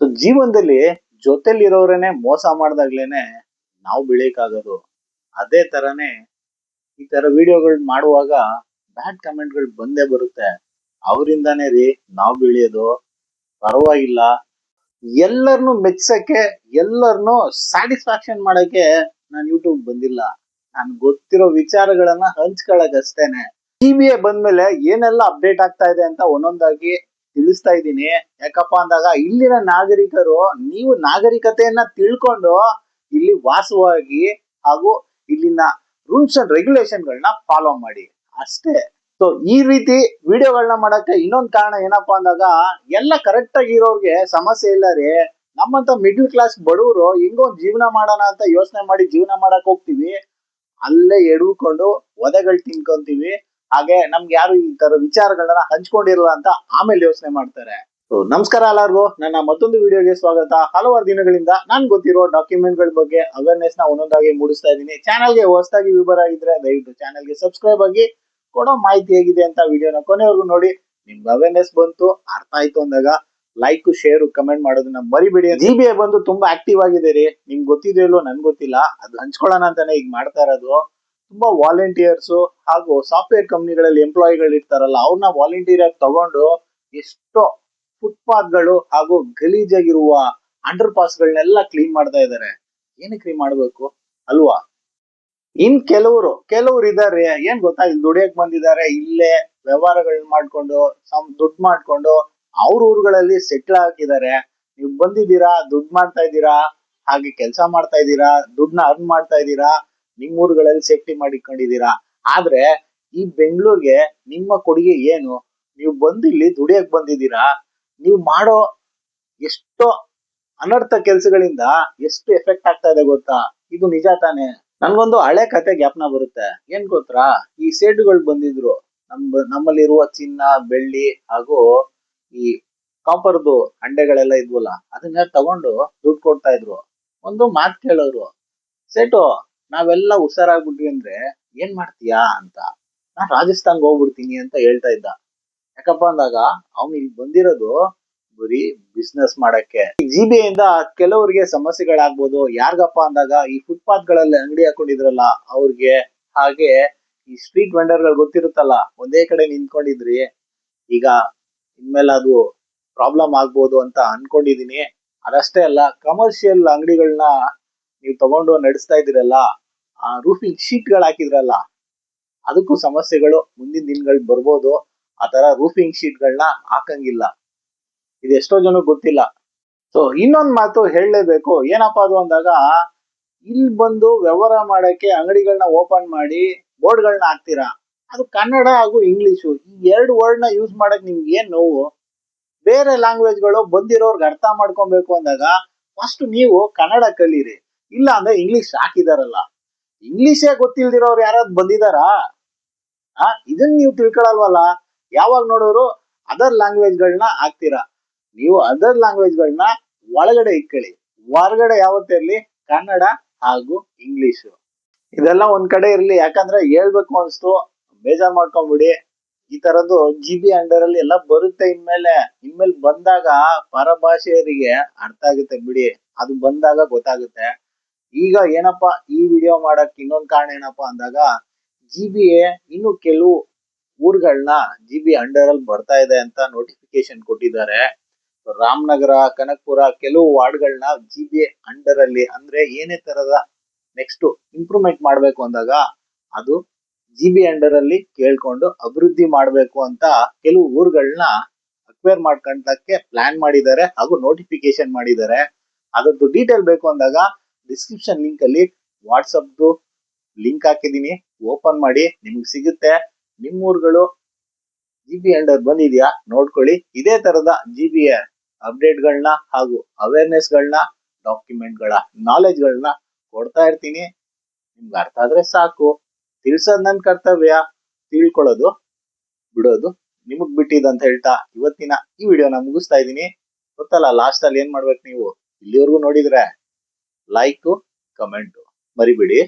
So ಜೀವನದಲ್ಲಿ ಜೊತೆಲಿರೋರೇನೆ ಮೋಸ ಮಾಡ್ದಾಗ್ಲೇನೆ ನಾವು ಬೆಳೆಯಕ್ಕಾಗೋದು. ಅದೇ ತರನೇ ಈ ತರ ವಿಡಿಯೋಗಳು ಮಾಡುವಾಗ ಬ್ಯಾಡ್ ಕಮೆಂಟ್ಗಳು ಬಂದೇ ಬರುತ್ತೆ. ಅವರಿಂದಾನೇ ರೀ ನಾವು ಬೆಳೆಯೋದು. ಪರವಾಗಿಲ್ಲ. ಎಲ್ಲರನ್ನು ಮೆಚ್ಚಕ್ಕೆ ಎಲ್ಲರನ್ನು ಸ್ಯಾಟಿಸ್ಫ್ಯಾಕ್ಷನ್ ಮಾಡಕ್ಕೆ ನಾನು ಯೂಟ್ಯೂಬ್ ಬಂದಿಲ್ಲ. ನಾನು ಗೊತ್ತಿರೋ ವಿಚಾರಗಳನ್ನ ಹಂಚ್ಕೊಳಕ್ ಅಷ್ಟೇನೆ. ಟಿ ವಿ ಬಂದ್ಮೇಲೆ ಏನೆಲ್ಲ ಅಪ್ಡೇಟ್ ಆಗ್ತಾ ಇದೆ ಅಂತ ಒಂದೊಂದಾಗಿ ತಿಳಿಸ್ತಾ ಇದ್ದೀನಿ. ಯಾಕಪ್ಪ ಅಂದಾಗ ಇಲ್ಲಿನ ನಾಗರಿಕರು ನೀವು ನಾಗರಿಕತೆಯನ್ನ ತಿಳ್ಕೊಂಡು ಇಲ್ಲಿ ವಾಸವಾಗಿ ಹಾಗೂ ಇಲ್ಲಿನ ರೂಲ್ಸ್ ಅಂಡ್ ರೆಗ್ಯುಲೇಷನ್ ಗಳನ್ನ ಫಾಲೋ ಮಾಡಿ. ಅಷ್ಟೇ. ಸೊ ಈ ರೀತಿ ವಿಡಿಯೋಗಳನ್ನ ಮಾಡಕ್ಕೆ ಇನ್ನೊಂದು ಕಾರಣ ಏನಪ್ಪಾ ಅಂದಾಗ ಎಲ್ಲ ಕರೆಕ್ಟ್ ಆಗಿ ಇರೋರ್ಗೆ ಸಮಸ್ಯೆ ಇಲ್ಲ ರೀ. ನಮ್ಮಂತ ಮಿಡ್ಲ್ ಕ್ಲಾಸ್ ಬಡವರು ಹೆಂಗೋ ಜೀವನ ಮಾಡೋಣ ಅಂತ ಯೋಚನೆ ಮಾಡಿ ಜೀವನ ಮಾಡಕ್ ಹೋಗ್ತೀವಿ. ಅಲ್ಲೇ ಎಡ್ಕೊಂಡು ಒದೆಗಳು ತಿನ್ಕೊಂತೀವಿ. ಹಾಗೆ ನಮ್ಗೆ ಯಾರು ಈ ತರ ವಿಚಾರಗಳನ್ನ ಹಂಚ್ಕೊಂಡಿರಲ್ಲ ಅಂತ ಆಮೇಲೆ ಯೋಚನೆ ಮಾಡ್ತಾರೆ. ನಮಸ್ಕಾರ ಎಲ್ಲರಿಗೂ. ನನ್ನ ಮತ್ತೊಂದು ವಿಡಿಯೋಗೆ ಸ್ವಾಗತ. ಹಲವಾರು ದಿನಗಳಿಂದ ನಾನ್ ಗೊತ್ತಿರೋ ಡಾಕ್ಯುಮೆಂಟ್ಗಳ ಬಗ್ಗೆ ಅವೇರ್ನೆಸ್ನ ಒಂದೊಂದಾಗಿ ಮೂಡಿಸ್ತಾ ಇದ್ದೀನಿ. ಚಾನಲ್ಗೆ ಹೊಸದಾಗಿ ವಿವರ ಆಗಿದ್ರೆ ದಯವಿಟ್ಟು ಚಾನಲ್ಗೆ ಸಬ್ಸ್ಕ್ರೈಬ್ ಆಗಿ ಕೊಡೋ ಮಾಹಿತಿ ಹೇಗಿದೆ ಅಂತ ವಿಡಿಯೋನ ಕೊನೆವರೆಗೂ ನೋಡಿ. ನಿಮ್ಗೆ ಅವೇರ್ನೆಸ್ ಬಂತು, ಅರ್ಥ ಆಯ್ತು ಅಂದಾಗ ಲೈಕ್ ಶೇರ್ ಕಮೆಂಟ್ ಮಾಡೋದನ್ನ ಮರಿಬೇಡಿ ಜಿ ಬಿ ಬಂದು ತುಂಬಾ ಆಕ್ಟಿವ್ ಆಗಿದೆ ರೀ ನಿಮ್ಗೆ ಗೊತ್ತಿದೆಯಲ್ಲೋ ನನ್ಗೆ ಗೊತ್ತಿಲ್ಲ. ಅದು ಹಂಚ್ಕೊಳ್ಳೋಣ ಅಂತಾನೆ ಈಗ ಮಾಡ್ತಾ ಇರೋದು. ತುಂಬಾ ವಾಲಂಟಿಯರ್ಸ್ ಹಾಗೂ ಸಾಫ್ಟ್ವೇರ್ ಕಂಪ್ನಿಗಳಲ್ಲಿ ಎಂಪ್ಲಾಯಿಗಳು ಇರ್ತಾರಲ್ಲ ಅವ್ರನ್ನ ವಾಲಂಟಿಯರ್ ಆಗಿ ತಗೊಂಡು ಎಷ್ಟೋ ಫುಟ್ಪಾತ್ಗಳು ಹಾಗೂ ಗಲೀಜಾಗಿರುವ ಅಂಡರ್ ಪಾಸ್ ಗಳನ್ನೆಲ್ಲ ಕ್ಲೀನ್ ಮಾಡ್ತಾ ಇದ್ದಾರೆ ಏನಕ್ಕೆ ಕ್ಲೀನ್ ಮಾಡ್ಬೇಕು? ಅಲ್ವಾ? ಇನ್ ಕೆಲವರು, ಕೆಲವ್ರು ಇದಾರೆ, ಏನ್ ಗೊತ್ತಾ? ಇಲ್ಲಿ ದುಡಿಯಕ್ ಬಂದಿದ್ದಾರೆ, ಇಲ್ಲೇ ವ್ಯವಹಾರಗಳನ್ನ ಮಾಡ್ಕೊಂಡು, ಸಮ್ ದುಡ್ಡು ಮಾಡ್ಕೊಂಡು ಅವ್ರ ಊರುಗಳಲ್ಲಿ ಸೆಟ್ಲ್ ಹಾಕಿದ್ದಾರೆ ನೀವು ಬಂದಿದ್ದೀರಾ, ದುಡ್ಡು ಮಾಡ್ತಾ ಇದ್ದೀರಾ, ಹಾಗೆ ಕೆಲಸ ಮಾಡ್ತಾ ಇದ್ದೀರಾ ದುಡ್ಡನ್ನ ಅರ್ನ್ ಮಾಡ್ತಾ ಇದ್ದೀರಾ ನಿಮ್ ಊರುಗಳಲ್ಲಿ ಸೇಫ್ಟಿ ಮಾಡಿಕೊಂಡಿದ್ದೀರಾ? ಆದ್ರೆ ಈ ಬೆಂಗಳೂರಿಗೆ ನಿಮ್ಮ ಕೊಡುಗೆ ಏನು? ನೀವು ಬಂದು ಇಲ್ಲಿ ದುಡಿಯಕ್ ಬಂದಿದ್ದೀರಾ? ನೀವು ಮಾಡೋ ಎಷ್ಟೋ ಅನರ್ಥ ಕೆಲಸಗಳಿಂದ ಎಷ್ಟು ಎಫೆಕ್ಟ್ ಆಗ್ತಾ ಇದೆ ಗೊತ್ತಾ? ಇದು ನಿಜ ತಾನೆ. ನನ್ಗೊಂದು ಹಳೆ ಕತೆ ಜ್ಞಾಪನ ಬರುತ್ತೆ. ಏನ್ ಗೊತ್ತಾ? ಈ ಸೇಡುಗಳು ಬಂದಿದ್ರು. ನಮ್ಮ, ನಮ್ಮಲ್ಲಿರುವ ಚಿನ್ನ, ಬೆಳ್ಳಿ ಹಾಗೂ ಈ ಕಾಪರ್ದು ಅಂಡೆಗಳೆಲ್ಲ ಇದ್ವಲ್ಲ ಅದನ್ನ ತಗೊಂಡು ದುಡ್ಡು ಕೊಡ್ತಾ ಇದ್ರು. ಒಂದು ಮಾತು ಕೇಳೋರು, ಸೇಟು ನಾವೆಲ್ಲ ಹುಷಾರಾಗ್ಬಿಟ್ವಿ ಅಂದ್ರೆ ಏನ್ ಮಾಡ್ತೀಯಾ ಅಂತ. ನಾನ್ ರಾಜಸ್ಥಾನ್ಗೆ ಹೋಗ್ಬಿಡ್ತೀನಿ ಅಂತ ಹೇಳ್ತಾ ಇದ್ದ. ಯಾಕಪ್ಪ ಅಂದಾಗ ಅವ್ನು ಇಲ್ಲಿ ಬಂದಿರೋದು ಬರೀ ಬಿಸ್ನೆಸ್ ಮಾಡಕ್ಕೆ. ಜಿ ಬಿ ಇಂದ ಕೆಲವರಿಗೆ ಸಮಸ್ಯೆಗಳಾಗ್ಬೋದು. ಯಾರ್ಗಪ್ಪ ಅಂದಾಗ ಈ ಫುಟ್ಪಾತ್ಗಳಲ್ಲಿ ಅಂಗಡಿ ಹಾಕೊಂಡಿದ್ರಲ್ಲ ಅವ್ರಿಗೆ ಹಾಗೆ ಈ ಸ್ಟ್ರೀಟ್ ವೆಂಡರ್ಗಳು ಗೊತ್ತಿರುತ್ತಲ್ಲ, ಒಂದೇ ಕಡೆ ನಿಂತ್ಕೊಂಡಿದ್ರಿ. ಈಗ ಇನ್ಮೇಲೆ ಅದು ಪ್ರಾಬ್ಲಮ್ ಆಗ್ಬೋದು ಅಂತ ಅನ್ಕೊಂಡಿದೀನಿ. ಅದಷ್ಟೇ ಅಲ್ಲ ಕಮರ್ಷಿಯಲ್ ಅಂಗಡಿಗಳನ್ನ ನೀವು ತಗೊಂಡು ನಡೆಸ್ತಾ ಇದ್ದೀರಲ್ಲ, ಆ ರೂಫಿಂಗ್ ಶೀಟ್ಗಳು ಹಾಕಿದ್ರಲ್ಲ, ಅದಕ್ಕೂ ಸಮಸ್ಯೆಗಳು ಮುಂದಿನ ದಿನಗಳು ಬರ್ಬೋದು. ಆ ತರ ರೂಫಿಂಗ್ ಶೀಟ್ ಗಳನ್ನ ಹಾಕಂಗಿಲ್ಲ. ಇದು ಎಷ್ಟೋ ಜನಕ್ಕೆ ಗೊತ್ತಿಲ್ಲ. ಸೊ ಇನ್ನೊಂದ್ ಮಾತು ಹೇಳಲೇಬೇಕು. ಏನಪ್ಪಾ ಅದು ಅಂದಾಗ ಇಲ್ಲಿ ಬಂದು ವ್ಯವಹಾರ ಮಾಡಕ್ಕೆ ಅಂಗಡಿಗಳನ್ನ ಓಪನ್ ಮಾಡಿ ಬೋರ್ಡ್ಗಳನ್ನ ಹಾಕ್ತೀರಾ? ಅದು ಕನ್ನಡ ಹಾಗೂ ಇಂಗ್ಲಿಷು, ಈ ಎರಡು ವರ್ಡ್ನ ಯೂಸ್ ಮಾಡಕ್ ನಿಮ್ಗೆ ಏನ್ ನೋವು? ಬೇರೆ ಲ್ಯಾಂಗ್ವೇಜ್ಗಳು ಬಂದಿರೋರ್ಗೆ ಅರ್ಥ ಮಾಡ್ಕೊಬೇಕು ಅಂದಾಗ, ಫಸ್ಟ್ ನೀವು ಕನ್ನಡ ಕಲೀರಿ. ಇಲ್ಲ ಅಂದ್ರೆ ಇಂಗ್ಲಿಷ್ ಹಾಕಿದಾರಲ್ಲ. ಇಂಗ್ಲಿಷೇ ಗೊತ್ತಿಲ್ದಿರೋರು ಯಾರಾದ್ರು ಬಂದಿದಾರಾ? ಆ ಇದನ್ನ ನೀವು ತಿಳ್ಕೊಳಲ್ವಲ್ಲ? ಯಾವಾಗ ನೋಡೋರು ಅದರ್ ಲ್ಯಾಂಗ್ವೇಜ್ ಗಳನ್ನ ಹಾಕ್ತೀರಾ? ನೀವು ಅದರ್ ಲ್ಯಾಂಗ್ವೇಜ್ ಗಳನ್ನ ಒಳಗಡೆ ಇಕ್ಕಳಿ ಹೊರಗಡೆ ಯಾವತ್ತಿರ್ಲಿ ಕನ್ನಡ ಹಾಗೂ ಇಂಗ್ಲಿಷ್ ಇದೆಲ್ಲ ಒಂದ್ ಕಡೆ ಇರ್ಲಿ, ಯಾಕಂದ್ರೆ ಹೇಳ್ಬೇಕು ಅನ್ಸ್ತು, ಬೇಜಾರ್ ಮಾಡ್ಕೊಂಬಿಡಿ. ಈ ತರದ್ದು ಜಿ ಬಿ ಅಂಡರ್ ಅಲ್ಲಿ ಎಲ್ಲ ಬರುತ್ತೆ ಇನ್ಮೇಲೆ. ಇನ್ಮೇಲೆ ಬಂದಾಗ ಪರಭಾಷೆಯರಿಗೆ ಅರ್ಥ ಆಗುತ್ತೆ ಬಿಡಿ. ಅದು ಬಂದಾಗ ಗೊತ್ತಾಗುತ್ತೆ. ಈಗ ಏನಪ್ಪಾ ಈ ವಿಡಿಯೋ ಮಾಡಕ್ ಇನ್ನೊಂದ್ ಕಾರಣ ಏನಪ್ಪಾ ಅಂದಾಗ ಜಿ ಬಿ ಎ ಇನ್ನು ಕೆಲವು ಊರುಗಳನ್ನ ಜಿ ಬಿ ಅಂಡರ್ ಅಲ್ಲಿ ಬರ್ತಾ ಇದೆ ಅಂತ ನೋಟಿಫಿಕೇಶನ್ ಕೊಟ್ಟಿದ್ದಾರೆ. ರಾಮನಗರ, ಕನಕಪುರ ಕೆಲವು ವಾರ್ಡ್ಗಳನ್ನ ಜಿ ಬಿ ಅಂಡರ್ ಅಲ್ಲಿ ಅಂದ್ರೆ ಏನೇ ತರದ ನೆಕ್ಸ್ಟ್ ಇಂಪ್ರೂವ್ಮೆಂಟ್ ಮಾಡ್ಬೇಕು ಅಂದಾಗ ಅದು ಜಿ ಬಿ ಅಂಡರ್ ಅಲ್ಲಿ ಕೇಳ್ಕೊಂಡು ಅಭಿವೃದ್ಧಿ ಮಾಡ್ಬೇಕು ಅಂತ ಕೆಲವು ಊರುಗಳನ್ನ ಅಕ್ವೇರ್ ಮಾಡ್ಕೊಂಡಕ್ಕೆ ಪ್ಲಾನ್ ಮಾಡಿದ್ದಾರೆ ಹಾಗೂ ನೋಟಿಫಿಕೇಶನ್ ಮಾಡಿದ್ದಾರೆ. ಅದರದ್ದು ಡೀಟೇಲ್ ಬೇಕು ಅಂದಾಗ ಡಿಸ್ಕ್ರಿಪ್ಷನ್ ಲಿಂಕ್ ಅಲ್ಲಿ ವಾಟ್ಸಪ್ದು ಲಿಂಕ್ ಹಾಕಿದೀನಿ ಓಪನ್ ಮಾಡಿ, ನಿಮ್ಗೆ ಸಿಗುತ್ತೆ. ನಿಮ್ಮ ಊರುಗಳು ಜಿ ಬಿ ಅಂಡರ್ ಬಂದಿದೆಯಾ, ನೋಡ್ಕೊಳ್ಳಿ. ಇದೇ ತರದ ಜಿ ಬಿ ಅಪ್ಡೇಟ್ ಗಳನ್ನ ಹಾಗೂ ಅವೇರ್ನೆಸ್ ಗಳನ್ನ ಡಾಕ್ಯುಮೆಂಟ್ಗಳ ನಾಲೆಜ್ ಗಳನ್ನ ಕೊಡ್ತಾ ಇರ್ತೀನಿ. ನಿಮ್ಗೆ ಅರ್ಥ ಆದ್ರೆ ಸಾಕು. ತಿಳ್ಸೋದ್ ನನ್ ಕರ್ತವ್ಯ. ತಿಳ್ಕೊಳ್ಳೋದು, ಬಿಡೋದು ನಿಮಗ್ ಅಂತ ಹೇಳ್ತಾ ಇವತ್ತಿನ ಈ ವಿಡಿಯೋನ ಮುಗಿಸ್ತಾ ಇದ್ದೀನಿ. ಗೊತ್ತಲ್ಲ ಲಾಸ್ಟ್ ಅಲ್ಲಿ ಏನ್ ಮಾಡ್ಬೇಕು ನೀವು? ಇಲ್ಲಿವರೆಗೂ ನೋಡಿದ್ರೆ. Like comment ಮರಿಬಿಡಿ.